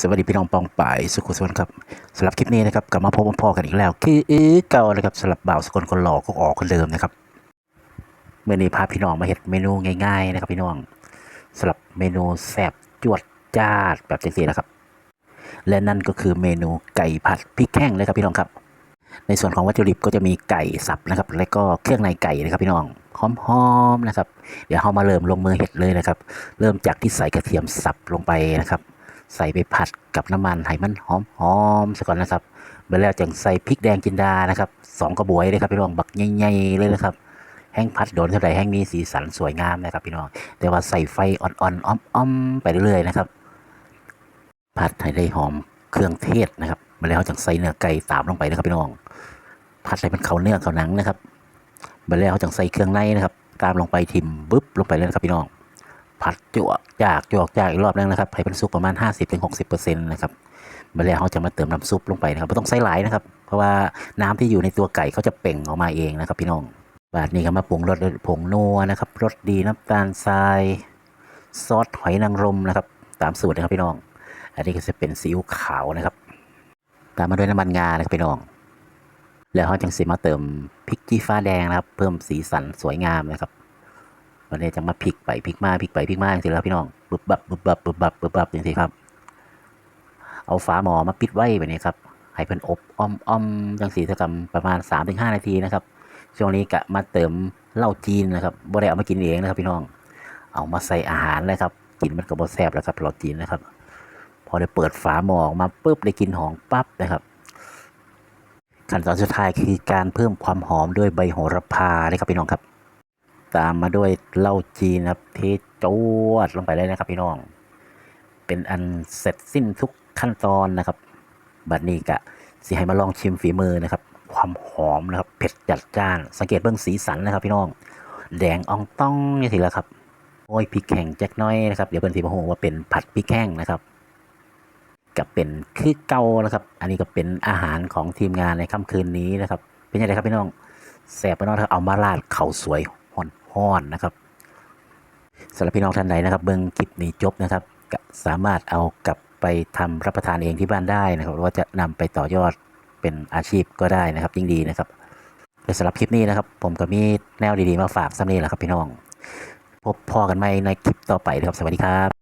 สวัสดีพี่น้องปองป่ายสุขุสวนครับสำหรับคลิปนี้นะครับกลับมาพบพ่อกันอีกแล้ว คืออือเก่านะครับสำหรับบ่าวสกลคนหล่อก็ออกคนเดิมนะครับเมื่อนี้พาพี่น้องมาเห็ดเมนูง่ายๆนะครับพี่น้องสำหรับเมนูแซ่บจวดจ้าดแบบเจ๋งๆนะครับ และนั่นก็คือเมนูไก่ผัดพริกแห้งเลยครับพี่น้องครับ ในส่วนของวัตถุดิบก็จะมีไก่สับนะครับ และก็เครื่องในไก่นะครับพี่น้องหอมๆนะครับ เดี๋ยวเรามาเริ่มลงมือเห็ดเลยนะครับ เริ่มจากที่ใส่กระเทียมสับลงไปนะครับ ใส่ไปผัดกับน้ำมันให้มันหอมหอมซะก่อนนะครับเมื่อแล้วจึงใส่พริกแดงจินดานะครับสองกระบวยเลยครับพี่น้องบักใหญ่ๆเลยนะครับแห้งผัดโดนเท่าไหร่แห้งมีสีสันสวยงามนะครับพี่น้องแต่ว่าใส่ไฟอ่อนๆอ้อมๆไปเรื่อยๆนะครับ ผัดให้ได้หอมเครื่องเทศนะครับเมื่อแล้วจึงใส่เนื้อไก่ตามลงไปนะครับพี่น้อง ผัดให้มันเข้าเนื้อเข้าหนังนะครับเมื่อแล้วจึงใส่เครื่องในนะครับ ตามลงไปทิมบึ๊บลงไปเลยนะครับพี่น้อง ผัดจวกจากจวกจากอีกรอบนึงนะครับให้เป็นซุปประมาณ 50-60%นะครับเมื่อแล้วเขาจะมาเติมน้ำซุปลงไปนะครับไม่ต้องใส่หลายนะครับ เพราะว่าน้ำที่อยู่ในตัวไก่เขาจะเป่งออกมาเองนะครับ พี่น้องบาดนี้ก็มาปรุงรสผงนัวนะครับรสดีน้ำตาลทราย ซอสหอยนางรมนะครับ ตามสูตรนะครับพี่น้อง อันนี้ก็จะเป็นซีอิ๊วขาวนะครับ ตามมาด้วยน้ำมันงานะครับพี่น้อง แล้วเขาจังสิมาเติมพริกจี้ฟ้าแดงนะครับ เพิ่มสีสันสวยงามนะครับ วันนี้จะมาพลิกไปพลิกมาพลิกไปพลิกมาจริงๆแล้วพี่น้องบึบบับบึบบับบึบบับบึบบับจริงๆครับ เอาฝาหม้อมาปิดไว้แบบนี้ครับให้เพิ่นอบอ้อมอ้อมจังสีสกรรมประมาณ 3-5 นาทีนะครับ ช่วงนี้กะมาเติมเหล้าจีนนะครับบ่ได้เอามากินเองนะครับ พี่น้อง เอามาใส่อาหารเลยครับกินมันก็บ่แซ่บแล้วครับเหล้าจีนนะครับ พอได้เปิดฝาหม้อออกมาปุ๊บได้กินหอมปั๊บนะครับขั้นตอนสุดท้ายคือการเพิ่มความหอมด้วยใบโหระพาเลยครับพี่น้องครับ ตามมาด้วยเหล้าจีนครับเทจวดลงไปเลยนะครับพี่น้อง เป็นอันเสร็จสิ้นทุกขั้นตอนนะครับ บัดนี้กะสิให้มาลองชิมฝีมือนะครับ ความหอมนะครับ เผ็ดจัดจ้าน สังเกตเบื้องสีสันนะครับพี่น้อง แดงอองต้องนี่สิแล้วครับ โอ้ยพริกแห้งแจ็คน้อยนะครับ เดี๋ยวเพื่อนทีมาโหว่าเป็นผัดพริกแห้งนะครับกับเป็นคือเกานะครับ อันนี้ก็เป็นอาหารของทีมงานในค่ำคืนนี้นะครับ เป็นยังไงครับพี่น้องแสบไปน้องถ้าเอามาราดเข่าสวย ห่อนนะครับสำหรับพี่น้องท่านใดนะครับ เบื้องคลิปนี้จบนะครับสามารถเอากลับไปทำรับประทานเองที่บ้านได้นะครับหรือว่าจะนำไปต่อยอดเป็นอาชีพก็ได้นะครับ ยิ่งดีนะครับและสำหรับคลิปนี้นะครับ ผมก็มีแนวดีๆมาฝากสำนี้แหละครับพี่น้อง พบพ่อกันใหม่ในคลิปต่อไปนะครับ สวัสดีครับ